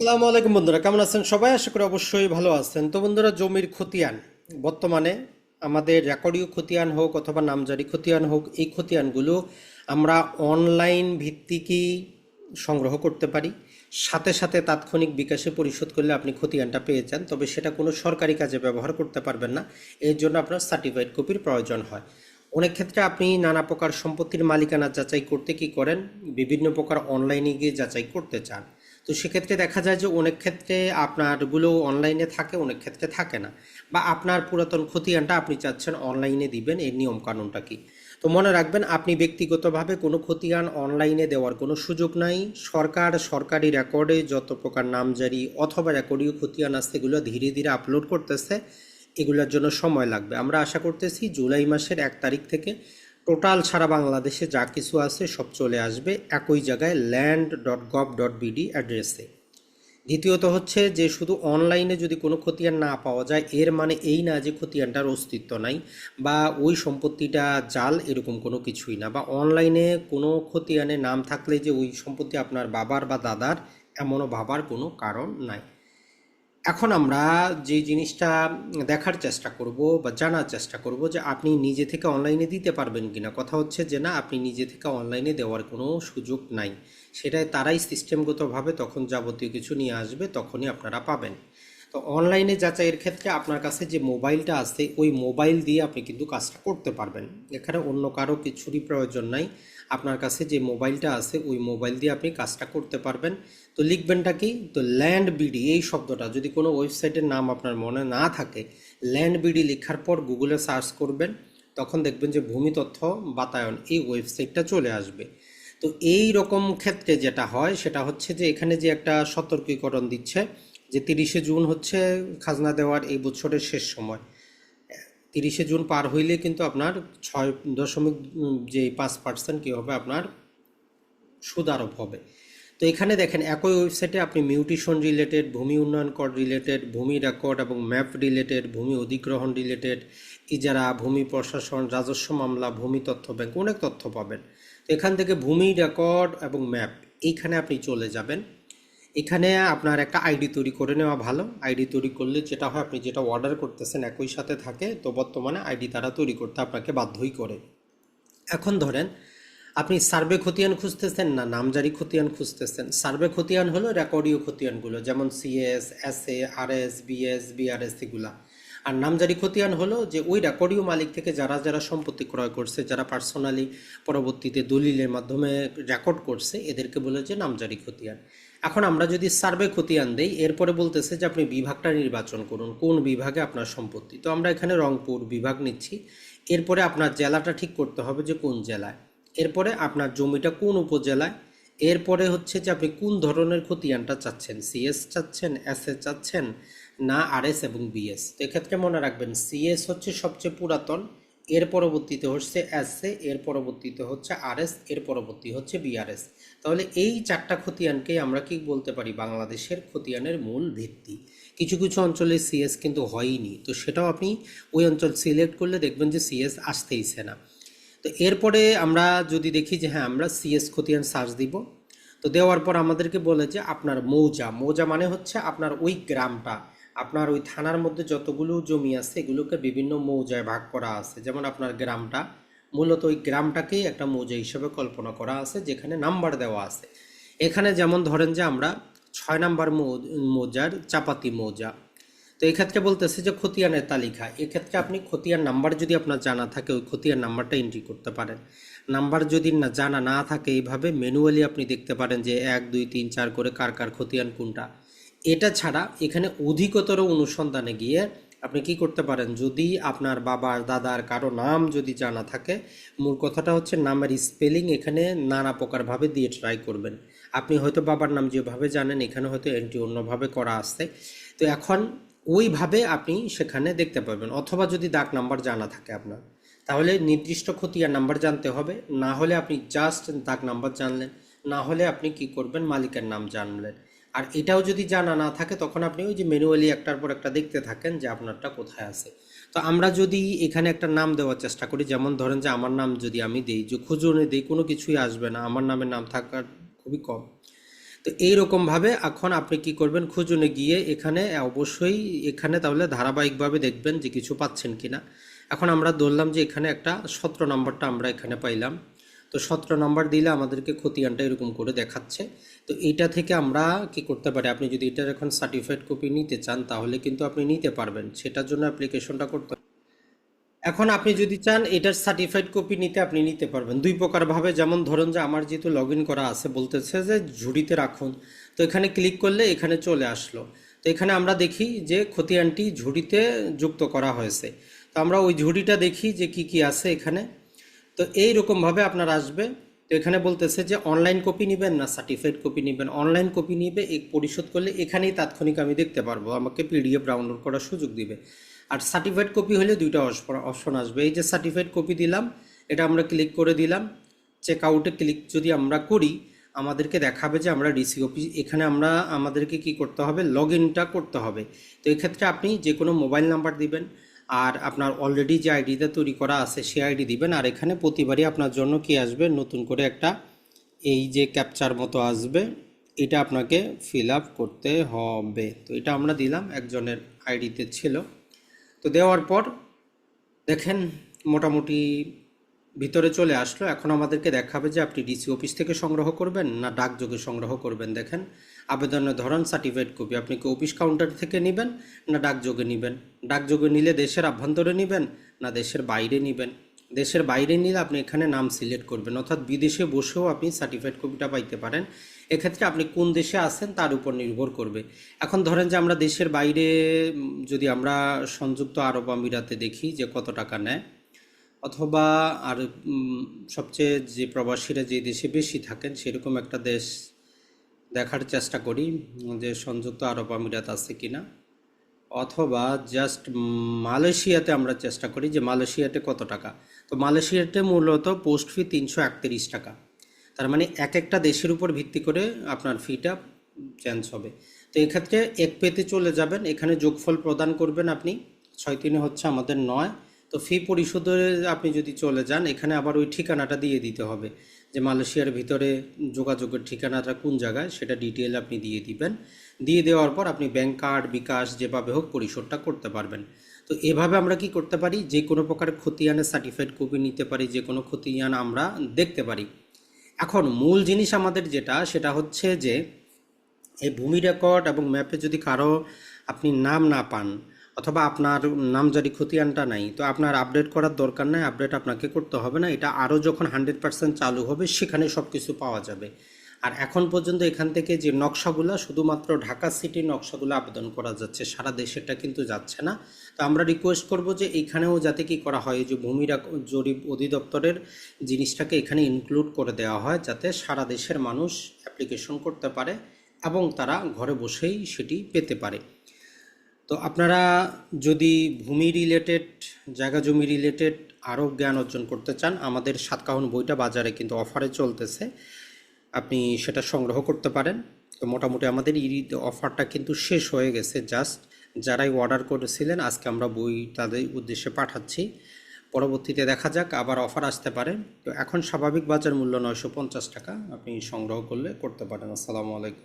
আসসালামু আলাইকুম বন্ধুরা, কেমন আছেন সবাই? আশা করি অবশ্যই ভালো আছেন। তো বন্ধুরা, জমির খতিয়ান। বর্তমানে আমাদের রেকর্ডীয় খতিয়ান হোক অথবা নামজারি খতিয়ান হোক, এই খতিয়ানগুলো আমরা অনলাইন ভিত্তিকই সংগ্রহ করতে পারি। সাথে সাথে তাৎক্ষণিক বিকাশে পরিশোধ করলে আপনি খতিয়ানটা পেয়ে যান, তবে সেটা কোনো সরকারি কাজে ব্যবহার করতে পারবেন না। এর জন্য আপনার সার্টিফাইড কপির প্রয়োজন হয়। অনেক ক্ষেত্রে আপনি নানা প্রকার সম্পত্তির মালিকানা যাচাই করতে কি করেন? বিভিন্ন প্রকার অনলাইনে গিয়ে যাচাই করতে চান। তো সেক্ষেত্রে দেখা যায় যে অনেক ক্ষেত্রে আপনারগুলো অনলাইনে থাকে, অনেক ক্ষেত্রে থাকে না। বা আপনার পুরাতন খতিয়ানটা আপনি চাচ্ছেন অনলাইনে দিবেন, এর নিয়ম কানুনটা কি? তো মনে রাখবেন, আপনি ব্যক্তিগতভাবে কোনো খতিয়ান অনলাইনে দেওয়ার কোনো সুযোগ নাই। সরকার সরকারি রেকর্ডে যত প্রকার নামজারি অথবা রেকর্ডীয় খতিয়ান আছে এগুলো ধীরে ধীরে আপলোড করতেছে। এগুলোর জন্য সময় লাগবে। আমরা আশা করতেছি, জুলাই মাসের এক তারিখ থেকে টোটাল সারা বাংলাদেশে যা কিছু আছে সব চলে আসবে একই জায়গায় land dot gov dot BD অ্যাড্রেসে দ্বিতীয়ত হচ্ছে যে শুধু অনলাইনে যদি কোনো খতিয়ান না পাওয়া যায়, এর মানে এই না যে খতিয়ানটার অস্তিত্ব নাই বা ওই সম্পত্তিটা জাল এরকম কোনো কিছুই না বা অনলাইনে কোনো খতিয়ানে নাম থাকলে যে ওই সম্পত্তি আপনার বাবার বা দাদার, এমনও ভাবার কোনো কারণ নাই। এখন আমরা যে জিনিসটা দেখার চেষ্টা করব বা জানার চেষ্টা করব যে আপনি নিজে থেকে অনলাইনে দিতে পারবেন কি না কথা হচ্ছে যে না, আপনি নিজে থেকে অনলাইনে দেওয়ার কোনো সুযোগ নাই। সেটাই তারাই সিস্টেমগতভাবে তখন যাবতীয় কিছু নিয়ে আসবে, তখনই আপনারা পাবেন। তো অনলাইনে যাচাইয়ের ক্ষেত্রে আপনার কাছে যে মোবাইলটা আছে, ওই মোবাইল দিয়ে আপনি কিন্তু কাজটা করতে পারবেন। এখানে অন্য কারও কিছুরই প্রয়োজন নাই। আপনার কাছে যে মোবাইলটা আছে, ওই মোবাইল দিয়ে আপনি কাজটা করতে পারবেন। তো লিখবেনটা কি? তো ল্যান্ড বিডি এই শব্দটা। যদি কোনো ওয়েবসাইটের নাম আপনার মনে না থাকে ল্যান্ড বিডি লেখার পর গুগলে সার্চ করবেন। তখন দেখবেন যে ভূমি তথ্য বাতায়ন, এই ওয়েবসাইটটা চলে আসবে। তো এই রকম ক্ষেত্রে যেটা হয়, সেটা হচ্ছে যে এখানে যে একটা সতর্কীকরণ দিচ্ছে যে তিরিশে জুন হচ্ছে খাজনা দেওয়ার এই বছরের শেষ সময়। তিরিশে জুন পার হইলে কিন্তু আপনার ছয় দশমিক যে পাঁচ পার্সেন্ট কী হবে আপনার সুদ আরোপ হবে। তো এখানে দেখেন, একই ওয়েবসাইটে আপনি মিউটেশন রিলেটেড ভূমি উন্নয়ন কর রিলেটেড ভূমি রেকর্ড এবং ম্যাপ রিলেটেড ভূমি অধিগ্রহণ রিলেটেড ইজারা ভূমি প্রশাসন, রাজস্ব মামলা, ভূমি তথ্য ব্যাংক অনেক তথ্য পাবেন। তো এখান থেকে ভূমি রেকর্ড এবং ম্যাপ এইখানে আপনি চলে যাবেন। এখানে আপনার একটা আইডি তৈরি করে নেওয়া ভালো। আইডি তৈরি করলে যেটা হয়, আপনি যেটা অর্ডার করতেছেন একই সাথে থাকে, তো বর্তমানে আইডি তারা তৈরি করতে আপনাকে বাধ্যই করে। এখন ধরেন, আপনি সার্ভে খতিয়ান খুঁজতেছেন না, নামজারি খতিয়ান খুঁজতেছেন। সার্ভে খতিয়ান হলো রেকর্ডীয় খতিয়ানগুলো, যেমন CS S A R S BS BRS এগুলা। আর নামজারি খতিয়ান হলো যে ওই রেকর্ডীয় মালিক থেকে যারা যারা সম্পত্তি ক্রয় করছে, যারা পার্সোনালি পরবর্তীতে দলিলের মাধ্যমে রেকর্ড করছে, এদেরকে বলে যে নামজারি খতিয়ান। এখন আমরা যদি সার্ভে খতিয়ান দেই, এরপরে বলতেছে যে আপনি বিভাগটা নির্বাচন করুন, কোন বিভাগে আপনার সম্পত্তি। তো আমরা এখানে রংপুর বিভাগ নিচ্ছি। এরপরে আপনার জেলাটা ঠিক করতে হবে যে কোন জেলায়। এরপরে আপনার জমিটা কোন উপজেলায়। এরপরে হচ্ছে যে আপনি কোন ধরনের খতিয়ানটা চাচ্ছেন, সিএস চাচ্ছেন এস এ চাচ্ছেন, না আরএস এবং বিএস। তো এক্ষেত্রে মনে রাখবেন, সিএস হচ্ছে সবচেয়ে পুরাতন। এর পরবর্তীতে হচ্ছে এস এ এর পরবর্তীতে হচ্ছে আরএস এর পরবর্তী হচ্ছে বিআরএস তাহলে এই চারটা খতিয়ানকে আমরা কি বলতে পারি? বাংলাদেশের খতিয়ানের মূল ভিত্তি। কিছু কিছু অঞ্চলে সিএস কিন্তু হয়নি। তো সেটাও আপনি ওই অঞ্চল সিলেক্ট করলে দেখবেন যে সিএস আসতেইছে না। তো এরপরে আমরা যদি দেখি যে হ্যাঁ আমরা সিএস খতিয়ান সার্চ দিব। তো দেওয়ার পর আমাদেরকে বলে যে আপনার মৌজা মৌজা মানে হচ্ছে আপনার ওই গ্রামটা। আপনার ওই থানার মধ্যে যতগুলো জমি আছে, এগুলোকে বিভিন্ন মৌজায় ভাগ করা আছে। যেমন আপনার গ্রামটা, মূলত ওই গ্রামটাকেই একটা মৌজা হিসেবে কল্পনা করা আছে, যেখানে নাম্বার দেওয়া আছে। এখানে যেমন ধরেন যে আমরা ছয় নাম্বার মৌজার চাপাতি মৌজা। তো এই ক্ষেত্রে বলতেছে যে খতিয়ানের তালিকা। এক্ষেত্রে আপনি খতিয়ান নাম্বার যদি আপনার জানা থাকে, ওই খতিয়ান নাম্বারটা এন্ট্রি করতে পারেন। নাম্বার যদি না জানা না থাকে, এইভাবে ম্যানুয়ালি আপনি দেখতে পারেন যে এক, দুই, তিন, চার করে কার কার খতিয়ান কোনটা। এটা ছাড়া এখানে অধিকতর অনুসন্ধানে গিয়ে আপনি কি করতে পারেন? যদি আপনার বাবার, দাদার কারও নাম যদি জানা থাকে, মূল কথাটা হচ্ছে নামের স্পেলিং এখানে নানা প্রকারভাবে দিয়ে ট্রাই করবেন। আপনি হয়তো বাবার নাম যেভাবে জানেন, এখানে হয়তো এন্ট্রি অন্যভাবে করা আছে। তো এখন ওইভাবে আপনি সেখানে দেখতে পাবেন অথবা যদি দাগ নাম্বার জানা থাকে আপনার, তাহলে নির্দিষ্ট খতিয়ান নাম্বার জানতে হবে। না হলে আপনি জাস্ট দাগ নাম্বার জানলেন, না হলে আপনি কি করবেন? মালিকের নাম জানলেন। আর এটাও যদি জানা না থাকে, তখন আপনি ওই যে ম্যানুয়ালি একটার পর একটা দেখতে থাকেন যে আপনারটা কোথায় আছে। তো আমরা যদি এখানে একটা নাম দেওয়ার চেষ্টা করি, যেমন ধরেন যে আমার নাম যদি আমি দিই, যে খুঁজুনে দিই কোনো কিছুই আসবে না, আমার নামের নাম থাকার খুবই কম। তো এইরকমভাবে এখন আপনি কি করবেন খুঁজুনে গিয়ে এখানে অবশ্যই এখানে তাহলে ধারাবাহিকভাবে দেখবেন যে কিছু পাচ্ছেন কিনা। এখন আমরা ধরলাম যে এখানে একটা সতেরো নম্বরটা আমরা এখানে পাইলাম। তো সতেরো নম্বর দিলে আমাদেরকে খতিয়ানটা এরকম করে দেখাচ্ছে। তো এইটা থেকে আমরা কি করতে পারি? আপনি যদি এটার এখন সার্টিফাইড কপি নিতে চান, তাহলে কিন্তু আপনি নিতে পারবেন। সেটার জন্য অ্যাপ্লিকেশনটা করতে এখন আপনি যদি চান, এটার সার্টিফাইড কপি নিতে, আপনি নিতে পারবেন। দুই প্রকারভাবে, যেমন ধরুন যে আমার যেহেতু লগ করা আছে, বলতেছে যে ঝুড়িতে রাখুন। তো এখানে ক্লিক করলে এখানে চলে আসলো। তো এখানে আমরা দেখি যে খতিয়ানটি ঝুড়িতে যুক্ত করা হয়েছে। তো আমরা ওই ঝুড়িটা দেখি যে কি কি আছে এখানে। তো এই রকমভাবে আপনার আসবে। তো এখানে বলতেছে যে অনলাইন কপি নেবেন না সার্টিফাইড কপি নেবেন। অনলাইন কপি নিবে, এই পরিশোধ করলে এখানেই তাৎক্ষণিক আমি দেখতে পারব, আমাকে পিডিএফ ডাউনলোড করার সুযোগ দিবে। আর সার্টিফাইড কপি হলে দুইটা অপশন আসবে। এই যে সার্টিফাইড কপি দিলাম, এটা আমরা ক্লিক করে দিলাম। চেক আউটে ক্লিক যদি আমরা করি, আমাদেরকে দেখাবে যে আমরা ডিসি অফিস এখানে আমরা আমাদেরকে কি করতে হবে? লগ ইনটা করতে হবে। তো এক্ষেত্রে আপনি যে কোনো মোবাইল নাম্বার দিবেন আর আপনার অলরেডি যে আইডিটা তৈরি করা আছে সেই আইডি দিবেন। আর এখানে প্রতিবারই আপনার জন্য কি আসবে? নতুন করে একটা এই যে ক্যাপচার মতো আসবে, এটা আপনাকে ফিল আপ করতে হবে। তো এটা আমরা দিলাম, একজনের আইডিতে ছিল। তো দেওয়ার পর দেখেন, মোটামুটি ভিতরে চলে আসলো। এখন আমাদেরকে দেখাবে যে আপনি ডিসি অফিস থেকে সংগ্রহ করবেন না ডাকযোগে সংগ্রহ করবেন, দেখেন। আবেদনের ধরন সার্টিফাইড কপি আপনি কি অফিস কাউন্টার থেকে নেবেন না ডাকযোগে নেবেন? ডাকযোগে নিলে দেশের আভ্যন্তরে নেবেন না দেশের বাইরে নেবেন? দেশের বাইরে নিলে আপনি এখানে নাম সিলেক্ট করবেন, অর্থাৎ বিদেশে বসেও আপনি সার্টিফাইড কপিটা পাইতে পারেন। এক্ষেত্রে আপনি কোন দেশে আছেন তার উপর নির্ভর করবে। এখন ধরেন যে আমরা দেশের বাইরে, যদি আমরা সংযুক্ত আরব আমিরাতে দেখি যে কত টাকা নেয়, অথবা আর সবচেয়ে যে প্রবাসীরা যে দেশে বেশি থাকেন সেরকম একটা দেশ দেখার চেষ্টা করি যে সংযুক্ত আরব আমিরাত আছে কি না অথবা জাস্ট মালয়েশিয়াতে আমরা চেষ্টা করি যে মালয়েশিয়াতে কত টাকা। তো মালয়েশিয়াতে মূলত পোস্ট ফি তিনশো একত্রিশ টাকা। তার মানে এক একটা দেশের উপর ভিত্তি করে আপনার ফিটা চেঞ্জ হবে। তো এক্ষেত্রে এক পেতে চলে যাবেন। এখানে যোগফল প্রদান করবেন আপনি। ছয় তিনে হচ্ছে আমাদের নয়। তো ফি পরিশোধে আপনি যদি চলে যান, এখানে আবার ওই ঠিকানাটা দিয়ে দিতে হবে যে মালয়েশিয়ার ভিতরে যোগাযোগের ঠিকানাটা কোন জায়গায়, সেটা ডিটেল আপনি দিয়ে দিবেন। দিয়ে দেওয়ার পর আপনি ব্যাংক কার্ড বিকাশ যেভাবে হোক পরিশোধটা করতে পারবেন। তো এভাবে আমরা কি করতে পারি? যে কোনো প্রকার খতিয়ানের সার্টিফাইড কপি নিতে পারি, যে কোনো খতিয়ান আমরা দেখতে পারি। এখন মূল জিনিস আমাদের যেটা, সেটা হচ্ছে যে এই ভূমি রেকর্ড এবং ম্যাপে যদি কারও আপনি নাম না পান অথবা আপনার নামজারি খতিয়ানটা নাই, তো আপনার আপডেট করার দরকার নাই আপডেট আপনাকে করতে হবে না। এটা আরও যখন হান্ড্রেড পার্সেন্ট চালু হবে, সেখানে সব কিছু পাওয়া যাবে। আর এখন পর্যন্ত এখান থেকে যে নকশাগুলো, শুধুমাত্র ঢাকা সিটির নকশাগুলো আবেদন করা যাচ্ছে, সারা দেশেরটা কিন্তু যাচ্ছে না। তো আমরা রিকোয়েস্ট করব যে এইখানেও যাতে কি করা হয় যে ভূমি জরিপ অধিদপ্তরের জিনিসটাকে এখানে ইনক্লুড করে দেওয়া হয়, যাতে সারা দেশের মানুষ অ্যাপ্লিকেশন করতে পারে এবং তারা ঘরে বসেই সেটি পেতে পারে। তো আপনারা যদি ভূমি রিলেটেড জায়গা জমি রিলেটেড আরও জ্ঞান অর্জন করতে চান, আমাদের সাতকাহন বইটা বাজারে কিন্তু অফারে চলতেছে। আপনি সেটা সংগ্রহ করতে পারেন। তো মোটামুটি আমাদের ঈদ অফারটা কিন্তু শেষ হয়ে গেছে। জাস্ট যারাই অর্ডার করেছিলেন, আজকে আমরা বই তাদের উদ্দেশ্যে পাঠাচ্ছি। পরবর্তীতে দেখা যাক, আবার অফার আসতে পারে। তো এখন স্বাভাবিক বাজার মূল্য নয়শো পঞ্চাশ টাকা। আপনি সংগ্রহ করলে করতে পারেন। আসসালামু আলাইকুম।